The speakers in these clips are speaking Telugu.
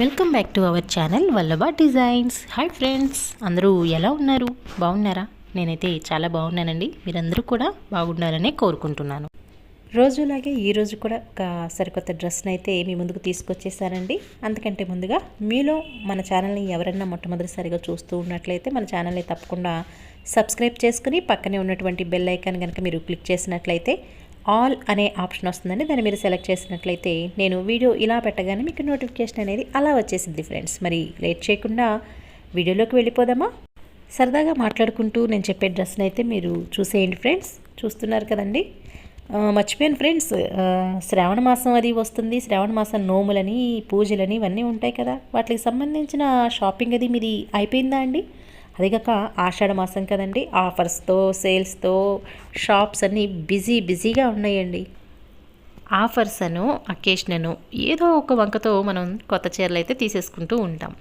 Welcome back to our channel Vallabha designs hi friends అందరూ ఎలా ఉన్నారు? బాగున్నారా? నేనైతే చాలా బాగున్నానండి. మీరందరూ కూడా బాగుండాలనే కోరుకుంటున్నాను. రోజులాగే ఈరోజు కూడా ఒక సరికొత్త డ్రెస్ని అయితే మీ ముందుకు తీసుకొచ్చేసానండి. అంతకంటే ముందుగా మీలో మన ఛానల్ని ఎవరన్నా మొట్టమొదటిసారిగా చూస్తూ ఉన్నట్లయితే మన ఛానల్ని తప్పకుండా సబ్స్క్రైబ్ చేసుకుని పక్కనే ఉన్నటువంటి బెల్ ఐకాన్ కనుక మీరు క్లిక్ చేసినట్లయితే ఆల్ అనే ఆప్షన్ వస్తుందండి. దాన్ని మీరు సెలెక్ట్ చేసినట్లయితే నేను వీడియో ఇలా పెట్టగానే మీకు నోటిఫికేషన్ అనేది అలా వచ్చేసింది ఫ్రెండ్స్. మరి లేట్ చేయకుండా వీడియోలోకి వెళ్ళిపోదామా? సరదాగా మాట్లాడుకుంటూ నేను చెప్పే డ్రెస్ని అయితే మీరు చూసేయండి ఫ్రెండ్స్. చూస్తున్నారు కదండి. మర్చిపోయాను ఫ్రెండ్స్. శ్రావణ మాసం అది వస్తుంది. శ్రావణ మాసం నోములని పూజలని ఇవన్నీ ఉంటాయి కదా. వాటికి సంబంధించిన షాపింగ్ అది మీది అయిపోయిందా అండి? అదిగాక ఆషాఢ మాసం కదండి ఆఫర్స్తో సేల్స్తో షాప్స్ అన్నీ బిజీ బిజీగా ఉన్నాయండి. ఆఫర్స్ అను అకేషనను ఏదో ఒక వంకతో మనం కొత్త చీరలు అయితే తీసేసుకుంటూ ఉంటాం.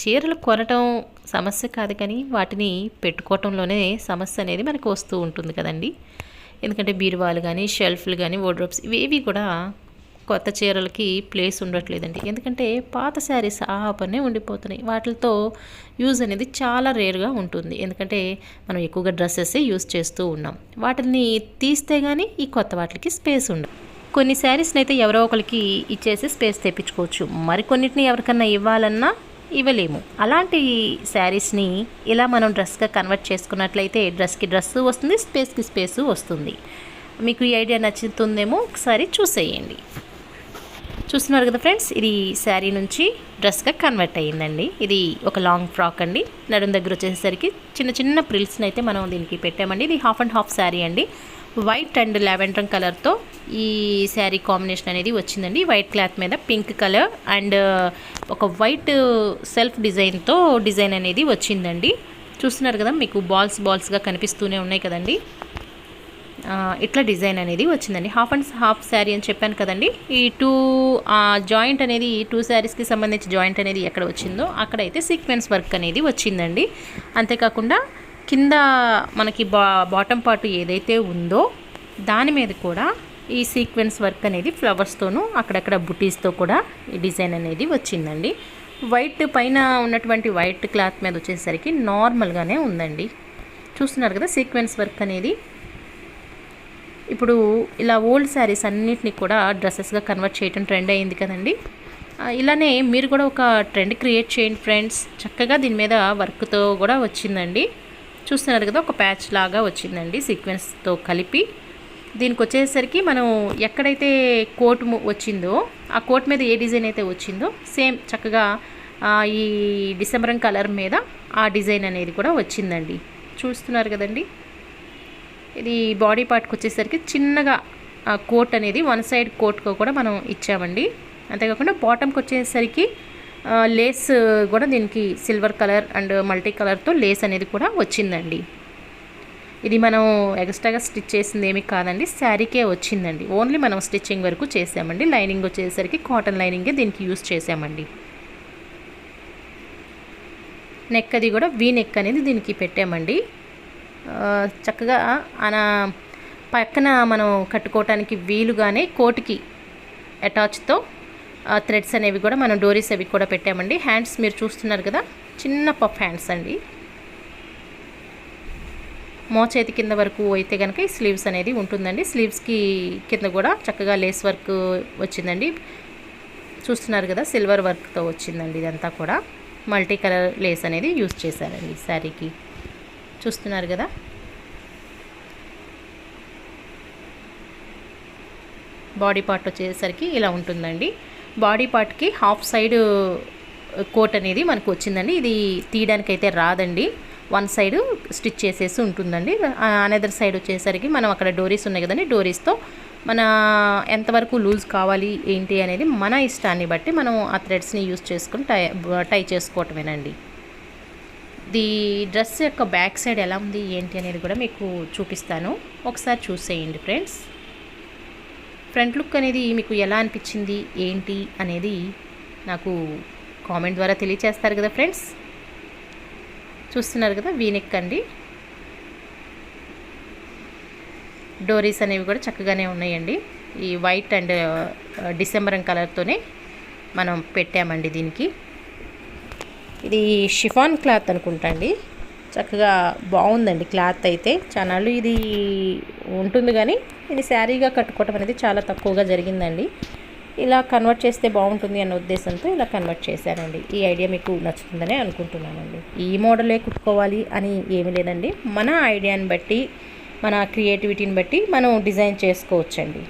చీరలు కొనటం సమస్య కాదు కానీ వాటిని పెట్టుకోవటంలోనే సమస్య అనేది మనకు వస్తూ ఉంటుంది కదండి. ఎందుకంటే బీరువాలు కానీ షెల్ఫ్లు కానీ వార్డ్రోబ్స్ ఇవేవి కూడా కొత్త చీరలకి ప్లేస్ ఉండట్లేదండి. ఎందుకంటే పాత శారీస్ ఆ పనే ఉండిపోతున్నాయి. వాటితో యూజ్ అనేది చాలా రేర్గా ఉంటుంది. ఎందుకంటే మనం ఎక్కువగా డ్రెస్సెస్ యూజ్ చేస్తూ ఉన్నాం. వాటిని తీస్తే కానీ ఈ కొత్త వాటికి స్పేస్ ఉండదు కొన్ని శారీస్ని అయితే ఎవరో ఒకరికి ఇచ్చేసి స్పేస్ తెప్పించుకోవచ్చు. మరికొన్నిటిని ఎవరికన్నా ఇవ్వాలన్నా ఇవ్వలేము. అలాంటి శారీస్ని ఇలా మనం డ్రెస్గా కన్వర్ట్ చేసుకున్నట్లయితే డ్రెస్కి డ్రెస్ వస్తుంది స్పేస్కి స్పేస్ వస్తుంది. మీకు ఈ ఐడియా నచ్చుతుందేమో ఒకసారి చూసేయండి. చూస్తున్నారు కదా ఫ్రెండ్స్ ఇది శారీ నుంచి డ్రెస్గా కన్వర్ట్ అయ్యిందండి. ఇది ఒక లాంగ్ ఫ్రాక్ అండి. నడుం దగ్గర వచ్చేసరికి చిన్న చిన్న ప్రిల్స్ని అయితే మనం దీనికి పెట్టామండి. ఇది హాఫ్ అండ్ హాఫ్ శారీ అండి. వైట్ అండ్ లావెండర్ కలర్తో ఈ శారీ కాంబినేషన్ అనేది వచ్చిందండి. వైట్ క్లాత్ మీద పింక్ కలర్ అండ్ ఒక వైట్ సెల్ఫ్ డిజైన్తో డిజైన్ అనేది వచ్చిందండి. చూస్తున్నారు కదా మీకు బాల్స్ బాల్స్గా కనిపిస్తూనే ఉన్నాయి కదండి. ఇట్లా డిజైన్ అనేది వచ్చిందండి. హాఫ్ అండ్ హాఫ్ శారీ అని చెప్పాను కదండి. ఈ టూ జాయింట్ అనేది ఈ టూ శారీస్కి సంబంధించి జాయింట్ అనేది ఎక్కడ వచ్చిందో అక్కడైతే సీక్వెన్స్ వర్క్ అనేది వచ్చిందండి. అంతేకాకుండా కింద మనకి బా బాటమ్ పార్ట్ ఏదైతే ఉందో దాని మీద కూడా ఈ సీక్వెన్స్ వర్క్ అనేది ఫ్లవర్స్తోనూ అక్కడక్కడ బుటీస్తో కూడా ఈ డిజైన్ అనేది వచ్చిందండి. వైట్ పైన ఉన్నటువంటి వైట్ క్లాత్ మీద వచ్చేసరికి నార్మల్గానే ఉందండి. చూస్తున్నారు కదా సీక్వెన్స్ వర్క్ అనేది ఇప్పుడు ఇలా ఓల్డ్ శారీస్ అన్నిటిని కూడా డ్రెస్సెస్గా కన్వర్ట్ చేయడం ట్రెండ్ అయింది కదండి. ఇలానే మీరు కూడా ఒక ట్రెండ్ క్రియేట్ చేయండి ఫ్రెండ్స్ చక్కగా దీని మీద వర్క్తో కూడా వచ్చిందండి. చూస్తున్నారు కదా ఒక ప్యాచ్ లాగా వచ్చిందండి సీక్వెన్స్తో కలిపి. దీనికి వచ్చేసరికి మనం ఎక్కడైతే కోట్ వచ్చిందో ఆ కోట్ మీద ఏ డిజైన్ అయితే వచ్చిందో సేమ్ చక్కగా ఈ డిసెంబరం కలర్ మీద ఆ డిజైన్ అనేది కూడా వచ్చిందండి. చూస్తున్నారు కదండి. ఇది బాడీ పార్ట్కి వచ్చేసరికి చిన్నగా ఆ కోట్ అనేది వన్ సైడ్ కోట్గా కూడా మనం ఇచ్చామండి. అంతేకాకుండా బాటమ్కి వచ్చేసరికి లేస్ కూడా దీనికి సిల్వర్ కలర్ అండ్ మల్టీ కలర్తో లేస్ అనేది కూడా వచ్చిందండి. ఇది మనం ఎక్స్ట్రాగా స్టిచ్ చేసింది ఏమీ కాదండి శారీకే వచ్చిందండి. ఓన్లీ మనం స్టిచ్చింగ్ వరకు చేసామండి. లైనింగ్ వచ్చేసరికి కాటన్ లైనింగే దీనికి యూస్ చేసామండి. నెక్ అది కూడా వీ నెక్ అనేది దీనికి పెట్టామండి. చక్కగా ఆయన పక్కన మనం కట్టుకోవటానికి వీలుగానే కోటికి అటాచ్తో థ్రెడ్స్ అనేవి కూడా మనం డోరీస్ అవి కూడా పెట్టామండి. హ్యాండ్స్ మీరు చూస్తున్నారు కదా చిన్న పఫ్ హ్యాండ్స్ అండి. మోచేతి కింద వరకు అయితే కనుక ఈ స్లీవ్స్ అనేది ఉంటుందండి. స్లీవ్స్కి కింద కూడా చక్కగా లేస్ వర్క్ వచ్చిందండి. చూస్తున్నారు కదా సిల్వర్ వర్క్తో వచ్చిందండి ఇదంతా కూడా. మల్టీ కలర్ లేస్ అనేది యూస్ చేశారండి శారీకి. చూస్తున్నారు కదా? బాడీ పార్ట్ వచ్చేసరికి ఇలా ఉంటుందండి. బాడీ పార్ట్కి హాఫ్ సైడ్ కోట్ అనేది మనకు వచ్చిందండి. ఇది తీయడానికి అయితే రాదండి. వన్ సైడ్ స్టిచ్ చేసేసి ఉంటుందండి. అనదర్ సైడ్ వచ్చేసరికి మనం అక్కడ డోరీస్ ఉన్నాయి కదండి డోరీస్తో మన ఎంతవరకు లూజ్ కావాలి ఏంటి అనేది మన ఇష్టాన్ని బట్టి మనం ఆ థ్రెడ్స్ని యూజ్ చేసుకుని టై టై చేసుకోవటమేనండి. ది డ్రెస్ యొక్క బ్యాక్ సైడ్ ఎలా ఉంది ఏంటి అనేది కూడా మీకు చూపిస్తాను. ఒకసారి చూసేయండి ఫ్రెండ్స్. ఫ్రంట్ లుక్ అనేది మీకు ఎలా అనిపించింది ఏంటి అనేది నాకు కామెంట్ ద్వారా తెలియచేస్తారు కదా ఫ్రెండ్స్. చూస్తున్నారు కదా వీనెక్ అండి. డోరీస్ అనేవి కూడా చక్కగానే ఉన్నాయండి. ఈ వైట్ అండ్ డిసెంబరం కలర్తోనే మనం పెట్టామండి దీనికి. ఇది షిఫాన్ క్లాత్ అనుకుంటా అండి. చక్కగా బాగుందండి క్లాత్ అయితే. చాలాళ్ళు ఇది ఉంటుంది కానీ ఇది శారీగా కట్టుకోవటం అనేది చాలా తక్కువగా జరిగిందండి. ఇలా కన్వర్ట్ చేస్తే బాగుంటుంది అన్న ఉద్దేశంతో ఇలా కన్వర్ట్ చేశానండి. ఈ ఐడియా మీకు నచ్చుతుందని అనుకుంటున్నానండి. ఈ మోడలే కుట్టుకోవాలి అని ఏమీ లేదండి. మన ఐడియాని బట్టి మన క్రియేటివిటీని బట్టి మనం డిజైన్ చేసుకోవచ్చండి.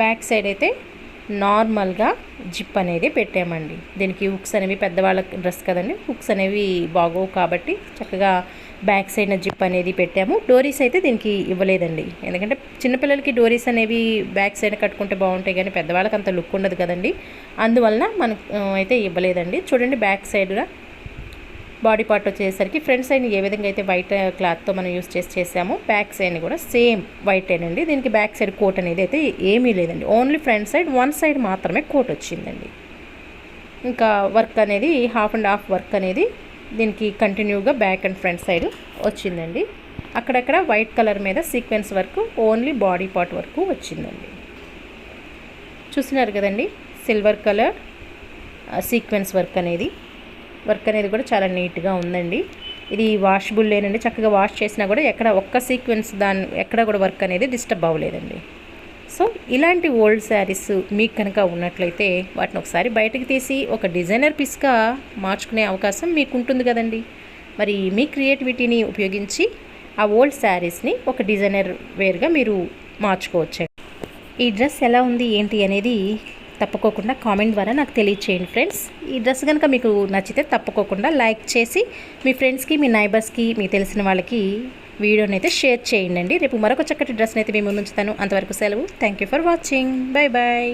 బ్యాక్ సైడ్ అయితే నార్మల్గా జిప్ అనేది పెట్టామండి. దీనికి హుక్స్ అనేవి పెద్దవాళ్ళ డ్రెస్ కదండి. హుక్స్ అనేవి బాగోవు కాబట్టి చక్కగా బ్యాక్ సైడ్ జిప్ అనేది పెట్టాము. డోరీస్ అయితే దీనికి ఇవ్వలేదండి. ఎందుకంటే చిన్నపిల్లలకి డోరీస్ అనేవి బ్యాక్ సైడ్ కట్టుకుంటే బాగుంటాయి కానీ పెద్దవాళ్ళకి అంత లుక్ ఉండదు కదండి. అందువలన మనకు అయితే ఇవ్వలేదండి. చూడండి బ్యాక్ సైడ్గా బాడీ పార్ట్ వచ్చేసరికి ఫ్రంట్ సైడ్ ఏ విధంగా అయితే వైట్ uh, క్లాత్తో మనం యూస్ చేసి చేసామో బ్యాక్ సైడ్ కూడా సేమ్ వైటేనండి. దీనికి బ్యాక్ సైడ్ కోట్ అనేది అయితే ఏమీ లేదండి. Only front side one side మాత్రమే కోట్ వచ్చిందండి. ఇంకా వర్క్ అనేది హాఫ్ అండ్ హాఫ్ వర్క్ అనేది దీనికి కంటిన్యూగా బ్యాక్ అండ్ ఫ్రంట్ సైడ్ వచ్చిందండి. అక్కడక్కడ వైట్ కలర్ మీద sequence work only body part వరకు వచ్చిందండి. చూస్తున్నారు కదండి silver colour uh, sequence work అనేది. వర్క్ అనేది కూడా చాలా నీట్గా ఉందండి. ఇది వాషబుల్ లేనండి. చక్కగా వాష్ చేసినా కూడా ఎక్కడ ఒక్క సీక్వెన్స్ దాని ఎక్కడ కూడా వర్క్ అనేది డిస్టర్బ్ అవ్వలేదండి. సో ఇలాంటి ఓల్డ్ శారీస్ మీకు కనుక ఉన్నట్లయితే వాటిని ఒకసారి బయటకు తీసి ఒక డిజైనర్ పీస్గా మార్చుకునే అవకాశం మీకు ఉంటుంది కదండి. మరి మీ క్రియేటివిటీని ఉపయోగించి ఆ ఓల్డ్ శారీస్ని ఒక డిజైనర్ వేర్గా మీరు మార్చుకోవచ్చు ఈ డ్రెస్ ఎలా ఉంది ఏంటి అనేది తప్పకోకుండా కామెంట్ ద్వారా నాకు తెలియచేయండి ఫ్రెండ్స్. ఈ డ్రెస్ కనుక మీకు నచ్చితే తప్పకోకుండా లైక్ చేసి మీ ఫ్రెండ్స్కి మీ నైబర్స్కి మీకు తెలిసిన వాళ్ళకి వీడియోని అయితే షేర్ చేయండి రేపు మరొక చక్కటి డ్రెస్ని అయితే మేము ఉంచుతాను. అంతవరకు సెలవు. Thank you for watching. Bye bye